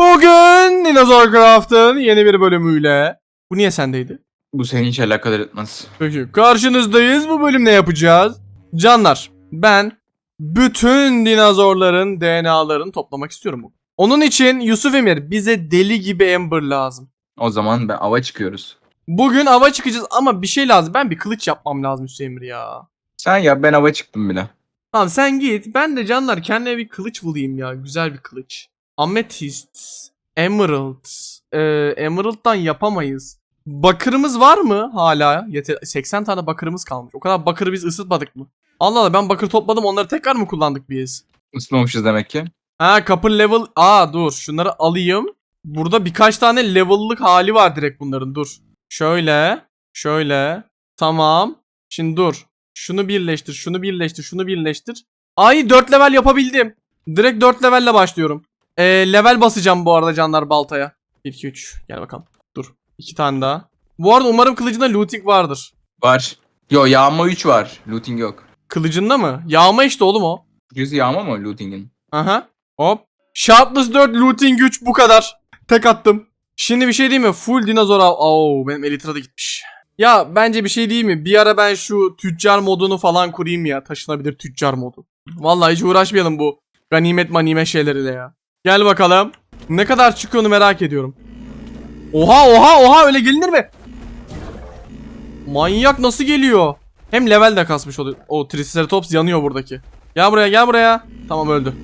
Bugün Dinozor Craft'ın yeni bir bölümüyle. Bu niye sendeydi? Bu seni hiç alakadar etmez. Peki karşınızdayız. Bu bölüm ne yapacağız? Canlar ben bütün dinozorların DNA'larını toplamak istiyorum. Onun için Yusuf Emir bize deli gibi Ember lazım. O zaman ben ava çıkıyoruz. Bugün ava çıkacağız ama bir şey lazım. Ben bir kılıç yapmam lazım Yusuf Emir ya. Sen yap ben ava çıktım bile. Tamam sen git. Ben de canlar kendime bir kılıç bulayım ya. Güzel bir kılıç. Amethyst. Emerald. Ee, Emerald'dan yapamayız. Bakırımız var mı hala? Yeter 80 tane bakırımız kalmış. O kadar bakırı biz ısıtmadık mı? Allah Allah ben bakır topladım onları tekrar mı kullandık biz? Isıtmamışız demek ki. Ha kapı level... Aa dur şunları alayım. Burada birkaç tane level'lık hali var direkt bunların dur. Şöyle. Şöyle. Tamam. Şimdi dur. Şunu birleştir, şunu birleştir, şunu birleştir. Ay 4 level yapabildim. Direkt 4 levelle başlıyorum. Ee, level basacağım bu arada canlar baltaya. 1, 2, 3. Gel bakalım. Dur. 2 tane daha. Bu arada umarım kılıcında looting vardır. Var. Yo yağma 3 var. Looting yok. Kılıcında mı? Yağma işte oğlum o. Yüz yağma mı looting'in? Aha. Hop. Sharpness 4 looting güç bu kadar. Tek attım. Şimdi bir şey değil mi? Full dinozor av. Oo benim elitra da gitmiş. Ya bence bir şey değil mi? Bir ara ben şu tüccar modunu falan kurayım ya. Taşınabilir tüccar modu. Vallahi hiç uğraşmayalım bu ganimet manime şeyleriyle ya. Gel bakalım. Ne kadar çıkıyor onu merak ediyorum. Oha oha oha öyle gelinir mi? Manyak nasıl geliyor? Hem level de kasmış oluyor. O Triceratops yanıyor buradaki. Gel buraya gel buraya. Tamam öldü.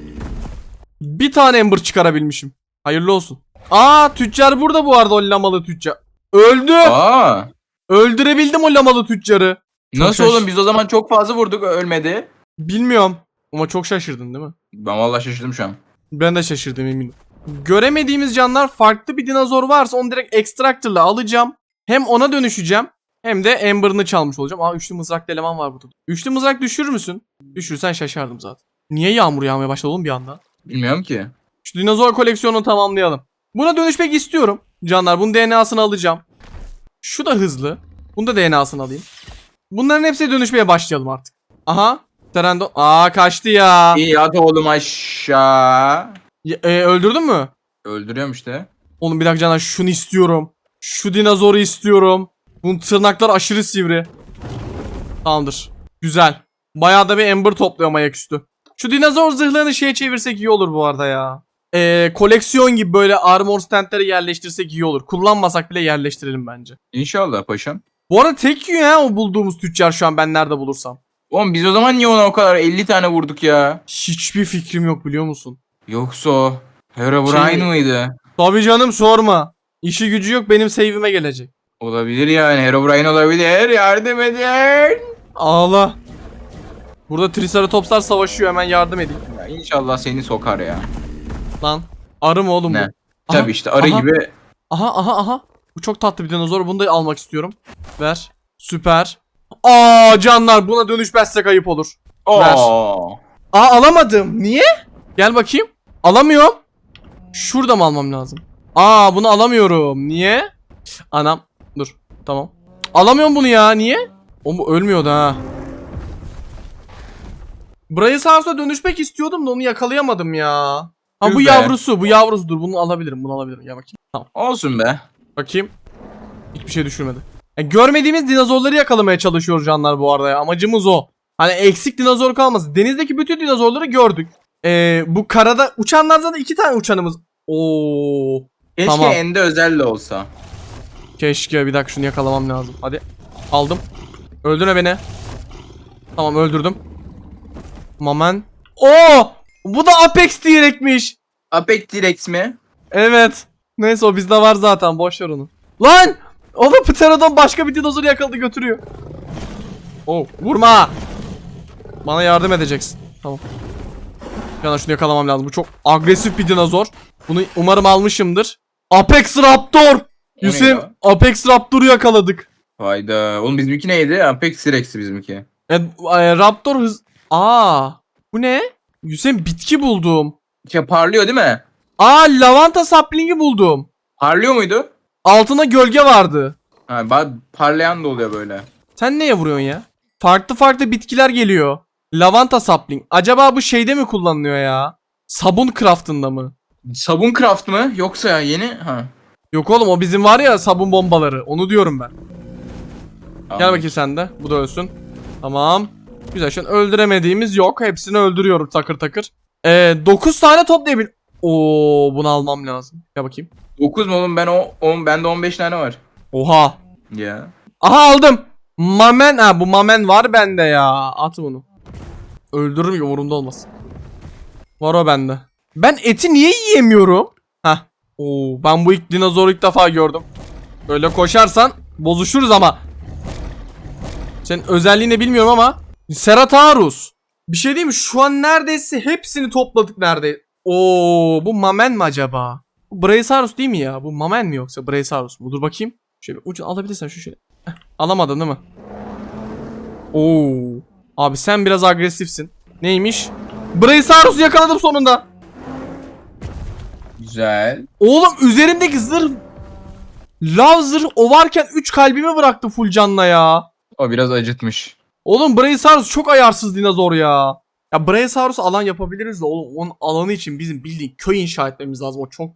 Bir tane Ember çıkarabilmişim. Hayırlı olsun. Aa tüccar burada bu arada o lamalı tüccar. Öldü. Aa! Öldürebildim o lamalı tüccarı. Nasıl şaş- oğlum biz o zaman çok fazla vurduk ölmedi. Bilmiyorum. Ama çok şaşırdın değil mi? Ben vallahi şaşırdım şu an. Ben de şaşırdım eminim. Göremediğimiz canlar farklı bir dinozor varsa onu direkt Extractor'la alacağım. Hem ona dönüşeceğim hem de Ember'ını çalmış olacağım. Aa üçlü mızraklı eleman var burada. Üçlü mızrak düşürür müsün? Düşürsen şaşardım zaten. Niye yağmur yağmaya başladı oğlum bir anda? Bilmiyorum ki. Şu dinozor koleksiyonunu tamamlayalım. Buna dönüşmek istiyorum. Canlar bunun DNA'sını alacağım. Şu da hızlı. Bunu da DNA'sını alayım. Bunların hepsine dönüşmeye başlayalım artık. Aha. Terendo. Aa kaçtı ya. İyi hadi oğlum aşağı. Ya, e, öldürdün mü? Öldürüyorum işte. Oğlum bir dakika canlar şunu istiyorum. Şu dinozoru istiyorum. Bunun tırnaklar aşırı sivri. Tamamdır. Güzel. Bayağı da bir ember topluyorum ayaküstü. Şu dinozor zırhlarını şeye çevirsek iyi olur bu arada ya. Ee, koleksiyon gibi böyle armor standları yerleştirsek iyi olur. Kullanmasak bile yerleştirelim bence. İnşallah paşam. Bu arada tek yiyor ha o bulduğumuz tüccar şu an ben nerede bulursam. Oğlum biz o zaman niye ona o kadar 50 tane vurduk ya? Hiçbir fikrim yok biliyor musun? Yoksa o Herobrine Şey- mıydı? Tabii canım sorma. İşi gücü yok benim save'ime gelecek. Olabilir yani Herobrine olabilir. Yardım edin. Ağla. Burada Triceratopslar savaşıyor hemen yardım edeyim. Ya inşallah seni sokar ya. Lan arı mı oğlum Ne? bu? Aha, Tabii işte arı aha. gibi Aha aha aha. Bu çok tatlı bir dinozor. Bunu da almak istiyorum. Ver. Süper. Aa canlar buna dönüşmezsek ayıp olur. Ver. Oo. Aa alamadım. Niye? Gel bakayım. Alamıyorum. Şurada mı almam lazım? Aa bunu alamıyorum. Niye? Anam. Dur. Tamam. Alamıyorum bunu ya. Niye? O bu ölmüyordu ha. Brachiosaurus'a dönüşmek istiyordum da onu yakalayamadım ya. Ha bu be. yavrusu. Bu yavrusu. Dur bunu alabilirim. Bunu alabilirim. Ya bakayım. Tamam. Olsun be. Bakayım. Hiçbir şey düşürmedi. Ya görmediğimiz dinozorları yakalamaya çalışıyor canlar bu arada ya. Amacımız o. Hani eksik dinozor kalmasın. Denizdeki bütün dinozorları gördük. Ee, bu karada uçanlardan da iki tane uçanımız. Oo. Keşke Tamam. ende özel de olsa. Keşke bir dakika şunu yakalamam lazım. Hadi. Aldım. Öldürme beni. Tamam öldürdüm. Mamen. Oo! Bu da Apex T-Rex'miş. Apex T-Rex mi? Evet. Neyse o bizde var zaten. Boş ver onu. Lan! Oğlum Pterodon başka bir dinozoru yakaladı götürüyor. Oh vurma. Bana yardım edeceksin. Tamam. Yana şunu yakalamam lazım. Bu çok agresif bir dinozor. Bunu umarım almışımdır. Apex Raptor. O Hüseyin neydi Apex Raptor'u yakaladık. Hayda. Oğlum bizimki neydi? Apex T-Rex'i bizimki. E, e, Raptor hız... Aa, bu ne? Hüseyin bitki buldum. Ya parlıyor değil mi? Aa lavanta sapling'i buldum. Parlıyor muydu? Altında gölge vardı. Ha, ba- parlayan da oluyor böyle. Sen neye vuruyorsun ya? Farklı farklı bitkiler geliyor. Lavanta sapling. Acaba bu şeyde mi kullanılıyor ya? Sabun craftında mı? Sabun craft mı? Yoksa yeni? Ha. Yok oğlum o bizim var ya sabun bombaları. Onu diyorum ben. Gel bakayım sen de. Bu da ölsün. Tamam. Güzel şu an öldüremediğimiz yok. Hepsini öldürüyorum takır takır. Ee, 9 tane toplayabil... Oo bunu almam lazım. Gel bakayım. 9 mu oğlum? Ben o, on, bende 15 tane var. Oha. Ya. Aha aldım. Mamen. Ha bu mamen var bende ya. At bunu. Öldürürüm ki umurumda olmasın. Var o bende. Ben eti niye yiyemiyorum? Hah. Oo ben bu ilk dinozoru ilk defa gördüm. Böyle koşarsan bozuşuruz ama. Senin özelliğini bilmiyorum ama. Ceratosaurus. Bir şey değil mi? Şu an neredeyse hepsini topladık nerede? Oo bu mamen mi acaba? Bu Brachiosaurus değil mi ya? Bu mamen mi yoksa Brachiosaurus mu? Dur bakayım. Şöyle ucu alabilirsen şu şöyle. Heh, alamadın değil mi? Oo. Abi sen biraz agresifsin. Neymiş? Brachiosaurus'u yakaladım sonunda. Güzel. Oğlum üzerimdeki zırh Lav zırh o varken 3 kalbimi bıraktı full canla ya. O biraz acıtmış. Oğlum Brachiosaurus çok ayarsız dinozor ya. Ya Brachiosaurus alan yapabiliriz de oğlum onun alanı için bizim bildiğin köy inşa etmemiz lazım. O çok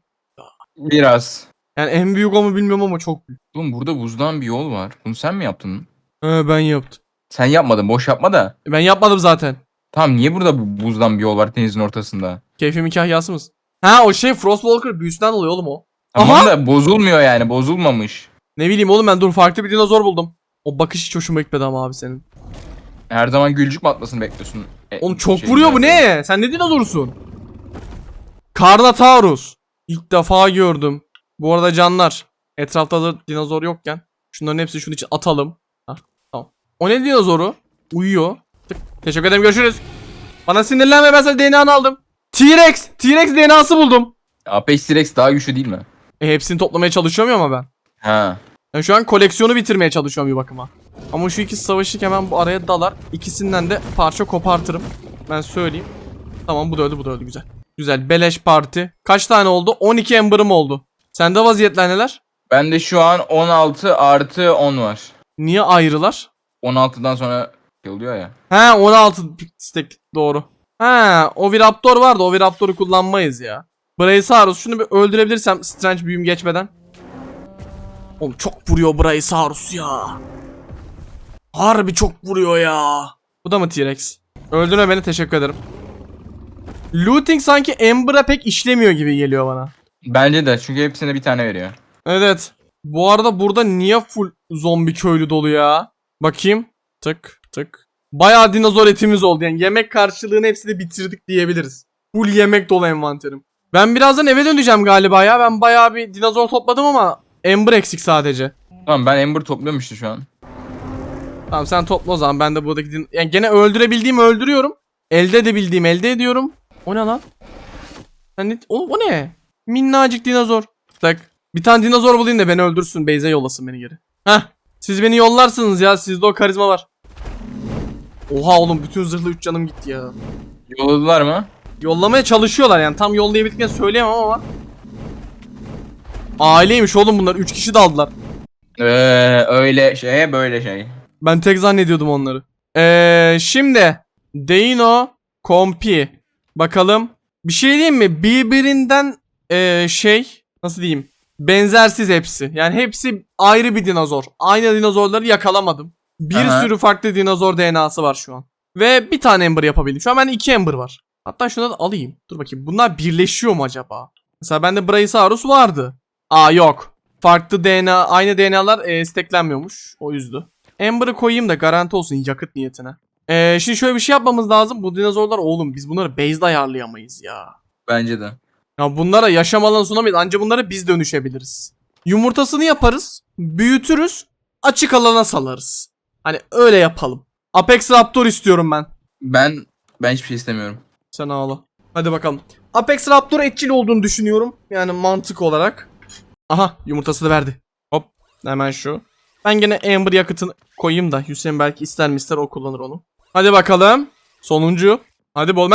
Biraz. yani en büyük o mu bilmiyorum ama çok büyük. Oğlum burada buzdan bir yol var. Bunu sen mi yaptın? He ben yaptım. Sen yapmadın. Boş yapma da. Ben yapmadım zaten. Tamam niye burada bu buzdan bir yol var denizin ortasında? Keyfimin kahyası mısın? Ha o şey Frostwalker büyüsünden oluyor oğlum o. Tamam Aha! da bozulmuyor yani. Bozulmamış. Ne bileyim oğlum ben dur farklı bir dinozor buldum. O bakış hiç hoşuma gitmedi ama abi senin. Her zaman gülcük mü atmasını bekliyorsun? E, Oğlum çok şey vuruyor bu ne? Sen ne dinozorusun? Carnotaurus. İlk defa gördüm. Bu arada canlar. Etrafta da dinozor yokken. Şunların hepsini şunun için atalım. Hah, tamam. O ne dinozoru? Uyuyor. Tık. Teşekkür ederim görüşürüz. Bana sinirlenme ben sana DNA'nı aldım. T-Rex. T-Rex DNA'sı buldum. Apex T-Rex daha güçlü değil mi? E, hepsini toplamaya çalışıyorum ama ben. Ha. Ben şu an koleksiyonu bitirmeye çalışıyorum bir bakıma. Ama şu ikisi savaşırken hemen bu araya dalar. İkisinden de parça kopartırım. Ben söyleyeyim. Tamam bu da öldü bu da öldü güzel. Güzel beleş parti. Kaç tane oldu? 12 Ember'ım oldu. Sende vaziyetler neler? Bende şu an 16 artı 10 var. Niye ayrılar? 16'dan sonra oluyor ya. He 16 stack doğru. He Oviraptor vardı Oviraptor'u kullanmayız ya. Brachiosaurus şunu bir öldürebilirsem Strange büyüm geçmeden. Oğlum çok vuruyor Brachiosaurus ya. Harbi çok vuruyor ya. Bu da mı T-Rex? Öldürme beni teşekkür ederim. Looting sanki Ember'a pek işlemiyor gibi geliyor bana. Bence de çünkü hepsine bir tane veriyor. Evet. Bu arada burada niye full zombi köylü dolu ya? Bakayım. Tık tık. Bayağı dinozor etimiz oldu yani yemek karşılığını hepsini bitirdik diyebiliriz. Full yemek dolu envanterim. Ben birazdan eve döneceğim galiba ya. Ben bayağı bir dinozor topladım ama Ember eksik sadece. Tamam ben Ember topluyorum işte şu an. Tamam sen topla o zaman ben de buradaki din- yani gene öldürebildiğimi öldürüyorum. Elde edebildiğimi elde ediyorum. O ne lan? Sen ne? O, o ne? Minnacık dinozor. Tak. Bir tane dinozor bulayım da beni öldürsün. Beyze yollasın beni geri. Heh. Siz beni yollarsınız ya. Sizde o karizma var. Oha oğlum bütün zırhlı 3 canım gitti ya. Yolladılar mı? Yollamaya çalışıyorlar yani. Tam yollayabildiklerini söyleyemem ama. Aileymiş oğlum bunlar. 3 kişi daldılar. Ee, öyle şey böyle şey. Ben tek zannediyordum onları. Ee, şimdi Deino Kompi. Bakalım. Bir şey diyeyim mi? Birbirinden ee, şey nasıl diyeyim? Benzersiz hepsi. Yani hepsi ayrı bir dinozor. Aynı dinozorları yakalamadım. Bir Aha. sürü farklı dinozor DNA'sı var şu an. Ve bir tane Ember yapabildim. Şu an bende iki Ember var. Hatta şunu da alayım. Dur bakayım. Bunlar birleşiyor mu acaba? Mesela bende Brachiosaurus vardı. Aa yok. Farklı DNA, aynı DNA'lar e, steklenmiyormuş. O yüzdü. Ember'ı koyayım da garanti olsun yakıt niyetine. Ee, şimdi şöyle bir şey yapmamız lazım. Bu dinozorlar oğlum biz bunları base'de ayarlayamayız ya. Bence de. Ya bunlara yaşam alanı sunamayız. Anca bunlara biz dönüşebiliriz. Yumurtasını yaparız. Büyütürüz. Açık alana salarız. Hani öyle yapalım. Apex Raptor istiyorum ben. Ben ben hiçbir şey istemiyorum. Sen ağla. Hadi bakalım. Apex Raptor etçil olduğunu düşünüyorum. Yani mantık olarak. Aha yumurtası da verdi. Hop hemen şu. Ben gene Amber yakıtını koyayım da Hüseyin belki ister mi o kullanır onu. Hadi bakalım. Sonuncu. Hadi bol.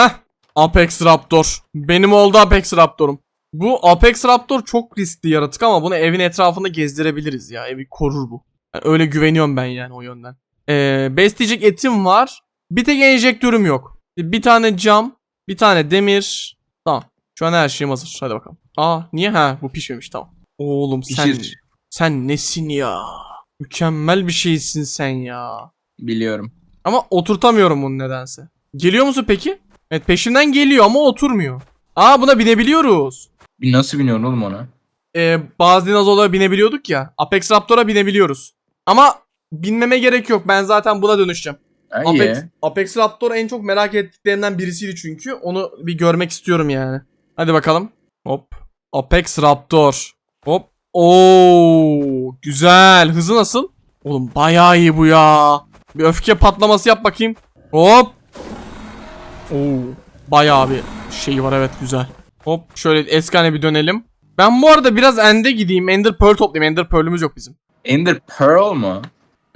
Apex Raptor. Benim oldu Apex Raptor'um. Bu Apex Raptor çok riskli yaratık ama bunu evin etrafında gezdirebiliriz ya. Evi korur bu. Yani öyle güveniyorum ben yani o yönden. Ee, besleyecek etim var. Bir tek enjektörüm yok. Bir tane cam, bir tane demir. Tamam. Şu an her şeyim hazır. Hadi bakalım. Aa niye? Ha bu pişmemiş tamam. Oğlum sen Pişir. sen nesin ya? Mükemmel bir şeysin sen ya. Biliyorum. Ama oturtamıyorum bunu nedense. Geliyor musun peki? Evet peşimden geliyor ama oturmuyor. Aa buna binebiliyoruz. Nasıl biniyorsun oğlum ona? Ee, bazı dinozorlara binebiliyorduk ya. Apex Raptor'a binebiliyoruz. Ama binmeme gerek yok. Ben zaten buna dönüşeceğim. Ay Apex, ye. Apex Raptor en çok merak ettiklerimden birisiydi çünkü. Onu bir görmek istiyorum yani. Hadi bakalım. Hop. Apex Raptor. Hop. Oo, güzel. Hızı nasıl? Oğlum bayağı iyi bu ya. Bir öfke patlaması yap bakayım. Hop. Oo, bayağı bir şey var evet güzel. Hop şöyle eskane bir dönelim. Ben bu arada biraz ende gideyim. Ender Pearl toplayayım. Ender Pearl'ümüz yok bizim. Ender Pearl mu?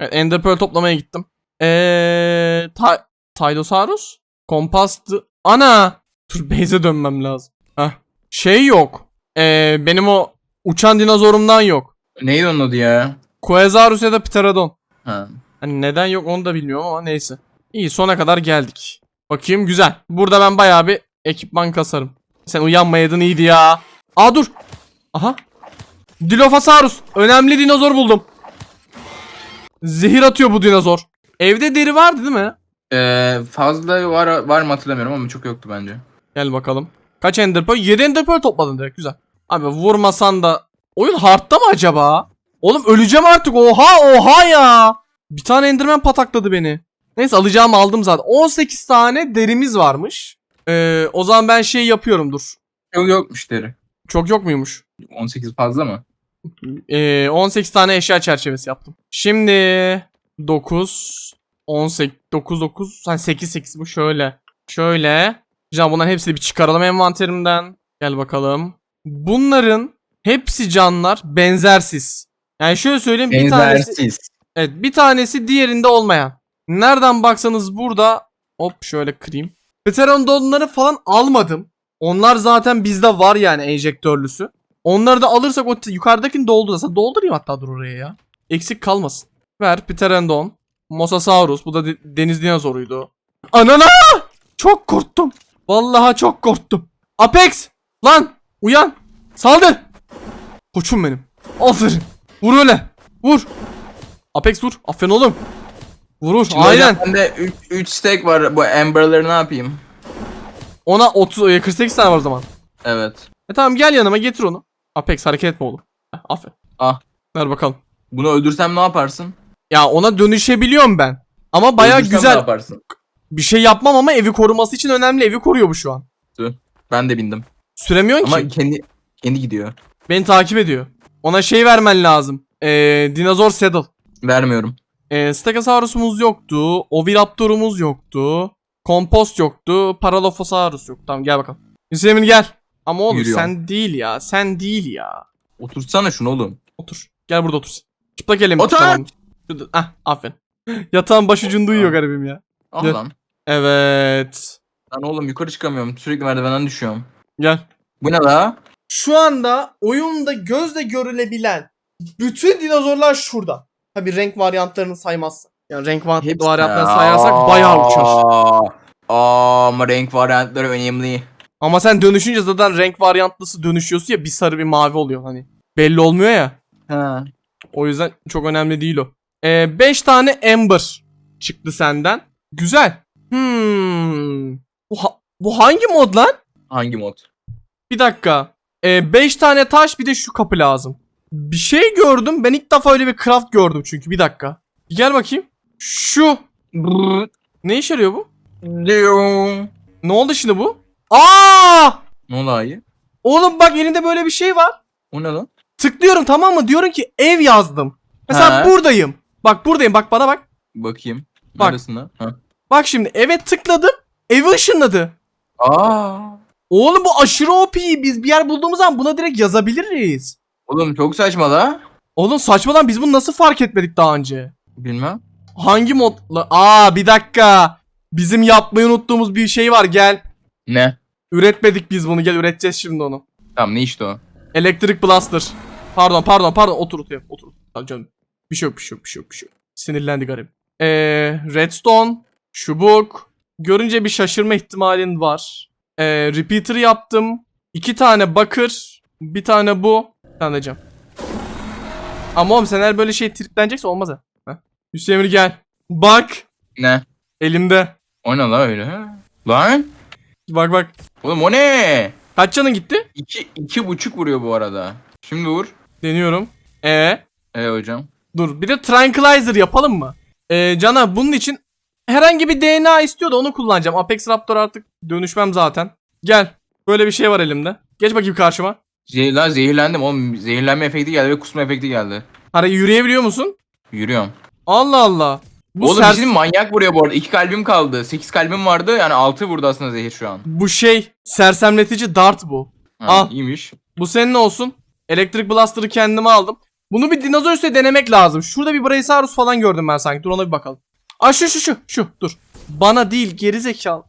Evet, Ender Pearl toplamaya gittim. Eee... Ta Tylosaurus? Kompastı. Ana! Dur base'e dönmem lazım. Heh. Şey yok. Eee benim o uçan dinozorumdan yok. Neydi onun adı ya? Quasarus ya da Pterodon. Ha. Hani neden yok onu da bilmiyorum ama neyse. İyi sona kadar geldik. Bakayım güzel. Burada ben bayağı bir ekipman kasarım. Sen uyanmayaydın iyiydi ya. Aa dur. Aha. Dilophosaurus. Önemli dinozor buldum. Zehir atıyor bu dinozor. Evde deri vardı değil mi? Ee, fazla var var mı hatırlamıyorum ama çok yoktu bence. Gel bakalım. Kaç Ender Pearl? 7 Ender Pearl topladın direkt güzel. Abi vurmasan da. Oyun hardta mı acaba? Oğlum öleceğim artık. Oha oha ya. Bir tane Enderman patakladı beni. Neyse alacağımı aldım zaten. 18 tane derimiz varmış. Ee, o zaman ben şey yapıyorum dur. Çok yokmuş deri. Çok yok muymuş? 18 fazla mı? Ee, 18 tane eşya çerçevesi yaptım. Şimdi 9 18 9 9 hani 8 8 bu şöyle. Şöyle. Can bunların hepsini bir çıkaralım envanterimden. Gel bakalım. Bunların hepsi canlar benzersiz. Yani şöyle söyleyeyim bir tanesi Benzersiz. evet bir tanesi diğerinde olmayan. Nereden baksanız burada hop şöyle kırayım. Pteranodonları falan almadım. Onlar zaten bizde var yani enjektörlüsü. Onları da alırsak o yukarıdakini doldur. Aslında doldurayım hatta dur oraya ya. Eksik kalmasın. Ver Pteranodon. Mosasaurus. Bu da de- deniz dinozoruydu. Anana! Çok korktum. Vallahi çok korktum. Apex! Lan! Uyan! Saldır! Koçum benim. Aferin. Vur öyle. Vur. Apex vur. Aferin oğlum. Vurur. Şimdi Aynen. bende 3 stack var. Bu Amber'ları ne yapayım? Ona 30 e, 48 tane var o zaman. Evet. E tamam gel yanıma getir onu. Apex hareket etme oğlum. Heh, aferin. Ah. Ver bakalım. Bunu öldürsem ne yaparsın? Ya ona dönüşebiliyorum ben. Ama baya Öldürsem Ne güzel. yaparsın? Bir şey yapmam ama evi koruması için önemli. Evi koruyor bu şu an. Ben de bindim. Süremiyorsun Ama ki. kendi kendi gidiyor. Beni takip ediyor. Ona şey vermen lazım. Ee, dinozor saddle. Vermiyorum. Ee, Stegosaurus'umuz yoktu. Oviraptor'umuz yoktu. Kompost yoktu. Paralophosaurus yok. Tamam gel bakalım. Hüseyin gel. Ama oğlum Yürüyorum. sen değil ya. Sen değil ya. Otursana şunu oğlum. Otur. Gel burada otur. Çıplak elim. Otur! Tamam. Şurada. Ah aferin. Yatağın başucunda uyuyor garibim ya. Gel. lan. Evet. Lan oğlum yukarı çıkamıyorum. Sürekli merdivenden düşüyorum. Gel. Bu ne la? Şu anda oyunda gözle görülebilen bütün dinozorlar şurada. Tabi renk varyantlarını saymazsak. Yani renk va- Hepsi- varyantlarını sayarsak bayağı uçar. Aa, ama renk varyantları önemli. Ama sen dönüşünce zaten renk varyantlısı dönüşüyorsun ya bir sarı bir mavi oluyor hani. Belli olmuyor ya. Ha. O yüzden çok önemli değil o. 5 tane Ember çıktı senden. Güzel. Hmm. Bu, ha- bu hangi mod lan? Hangi mod? Bir dakika. 5 tane taş bir de şu kapı lazım. Bir şey gördüm. Ben ilk defa öyle bir craft gördüm çünkü. Bir dakika. Bir gel bakayım. Şu. Ne işe yarıyor bu? Ne oldu şimdi bu? Aa! Ne oldu ayı? Oğlum bak elinde böyle bir şey var. O ne lan? Tıklıyorum tamam mı? Diyorum ki ev yazdım. Mesela He. buradayım. Bak buradayım. Bak bana bak. Bakayım. Bak. Neresin lan? Ha. Bak şimdi eve tıkladım. Evi ışınladı. Aa. Oğlum bu aşırı OP. Biz bir yer bulduğumuz zaman buna direkt yazabiliriz. Oğlum çok saçma la. Oğlum saçmadan biz bunu nasıl fark etmedik daha önce? Bilmem. Hangi modla? Aa bir dakika. Bizim yapmayı unuttuğumuz bir şey var gel. Ne? Üretmedik biz bunu gel üreteceğiz şimdi onu. Tamam ne işte o? Electric Blaster. Pardon pardon pardon otur otur otur. Tamam canım. Bir şey yok bir şey yok bir şey yok bir şey yok. Sinirlendi garip. Ee, Redstone. Çubuk. Görünce bir şaşırma ihtimalin var. Ee, repeater yaptım. iki tane bakır, bir tane bu, bir tane de cam. Ama oğlum sen eğer böyle şey triplenecekse olmaz ha. Heh. Hüseyin Emre gel. Bak. Ne? Elimde. O ne la öyle? ha? Lan? Bak bak. Oğlum o ne? Kaç canın gitti? İki, iki buçuk vuruyor bu arada. Şimdi vur. Deniyorum. E E hocam. dur. Bir de tranquilizer yapalım mı? E Cana bunun için herhangi bir DNA istiyor da onu kullanacağım. Apex Raptor artık dönüşmem zaten. Gel. Böyle bir şey var elimde. Geç bakayım karşıma. Zeh lan zehirlendim oğlum. Zehirlenme efekti geldi ve kusma efekti geldi. Hani yürüyebiliyor musun? Yürüyorum. Allah Allah. Bu oğlum sers- bir şey manyak vuruyor bu arada. İki kalbim kaldı. Sekiz kalbim vardı. Yani altı vurdu aslında zehir şu an. Bu şey sersemletici dart bu. Ha, Al. iyiymiş. Bu senin olsun. Elektrik Blaster'ı kendime aldım. Bunu bir dinozor üstüne denemek lazım. Şurada bir Brachiosaurus falan gördüm ben sanki. Dur ona bir bakalım. Aa şu şu şu şu dur. Bana değil geri zekalı.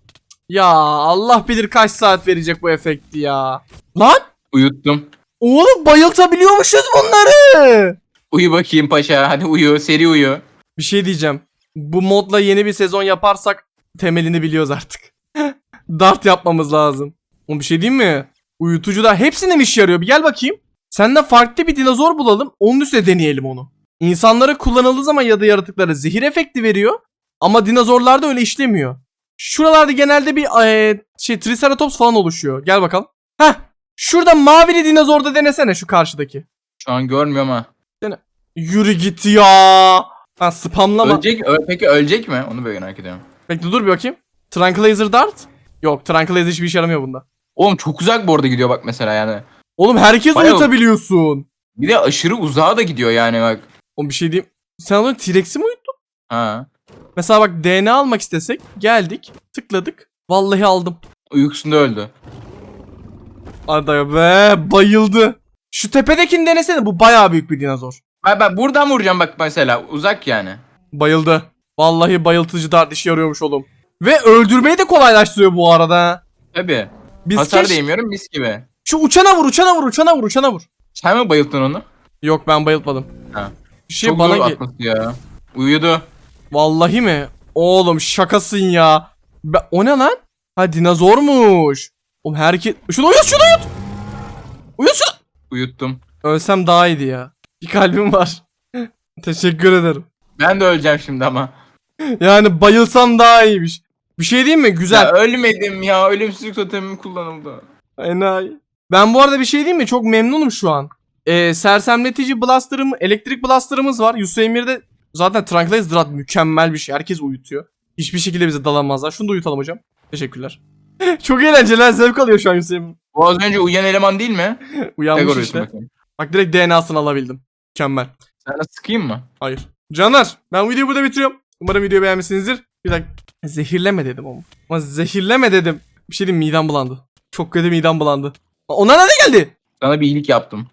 Ya Allah bilir kaç saat verecek bu efekti ya. Lan Uyuttum. oğlum bayıltabiliyormuşuz bunları. Uyu bakayım paşa. Hadi uyu. Seri uyu. Bir şey diyeceğim. Bu modla yeni bir sezon yaparsak temelini biliyoruz artık. Dart yapmamız lazım. Oğlum bir şey diyeyim mi? Uyutucu da hepsine mi işe yarıyor? Bir gel bakayım. Senden farklı bir dinozor bulalım. Onun üstüne deneyelim onu. İnsanlara kullanıldığı zaman ya da yaratıklara zehir efekti veriyor. Ama dinozorlarda öyle işlemiyor. Şuralarda genelde bir eee, şey Triceratops falan oluşuyor. Gel bakalım. Heh. Şurada mavili dinozorda denesene şu karşıdaki. Şu an görmüyorum ha. Yürü git ya. Ben spamlama. Ölecek, ö- peki ölecek mi? Onu böyle merak ediyorum. Bekle dur bir bakayım. Tranquilizer Dart? Yok Tranquilizer hiçbir işe yaramıyor bunda. Oğlum çok uzak bu arada gidiyor bak mesela yani. Oğlum herkes Bayağı- uyutabiliyorsun. Bir de aşırı uzağa da gidiyor yani bak. Oğlum bir şey diyeyim. Sen onu T-Rex'i mi uyuttun? Ha. Mesela bak DNA almak istesek geldik tıkladık. Vallahi aldım. Uykusunda öldü. Ada be bayıldı. Şu tepedekini denesene bu bayağı büyük bir dinozor. Ben, ben buradan vuracağım bak mesela uzak yani. Bayıldı. Vallahi bayıltıcı dart işe yarıyormuş oğlum. Ve öldürmeyi de kolaylaştırıyor bu arada. Tabi. Biz Hasar keş- değmiyorum mis gibi. Şu uçana vur uçana vur uçana vur uçana vur. Sen mi bayılttın onu? Yok ben bayıltmadım. Ha. Bir şey Çok bana zor atması ya. Uyudu. Vallahi mi? Oğlum şakasın ya. Be- o ne lan? Ha dinozormuş. Oğlum herkes... Şunu uyut şunu uyut. Uyut şunu. Uyuttum. Ölsem daha iyiydi ya. Bir kalbim var. Teşekkür ederim. Ben de öleceğim şimdi ama. Yani bayılsam daha iyiymiş. Bir şey diyeyim mi? Güzel. Ya ölmedim ya. Ölümsüzlük totemim kullanıldı. Enayi. Ben bu arada bir şey diyeyim mi? Çok memnunum şu an. Ee, sersemletici blasterım, elektrik blasterımız var. Yusuf Emir'de zaten Tranquilizer Drat mükemmel bir şey. Herkes uyutuyor. Hiçbir şekilde bize dalamazlar. Şunu da uyutalım hocam. Teşekkürler. Çok eğlenceli. Zevk alıyor şu an Yusuf Emir. Bu az önce uyuyan eleman değil mi? Uyanmış Tek işte. bakayım. Bak direkt DNA'sını alabildim. Mükemmel. Sana sıkayım mı? Hayır. Canlar ben videoyu burada bitiriyorum. Umarım videoyu beğenmişsinizdir. Bir dakika. Zehirleme dedim ama. Ama zehirleme dedim. Bir şey diyeyim midem bulandı. Çok kötü midem bulandı. Ona ne geldi? Sana bir iyilik yaptım.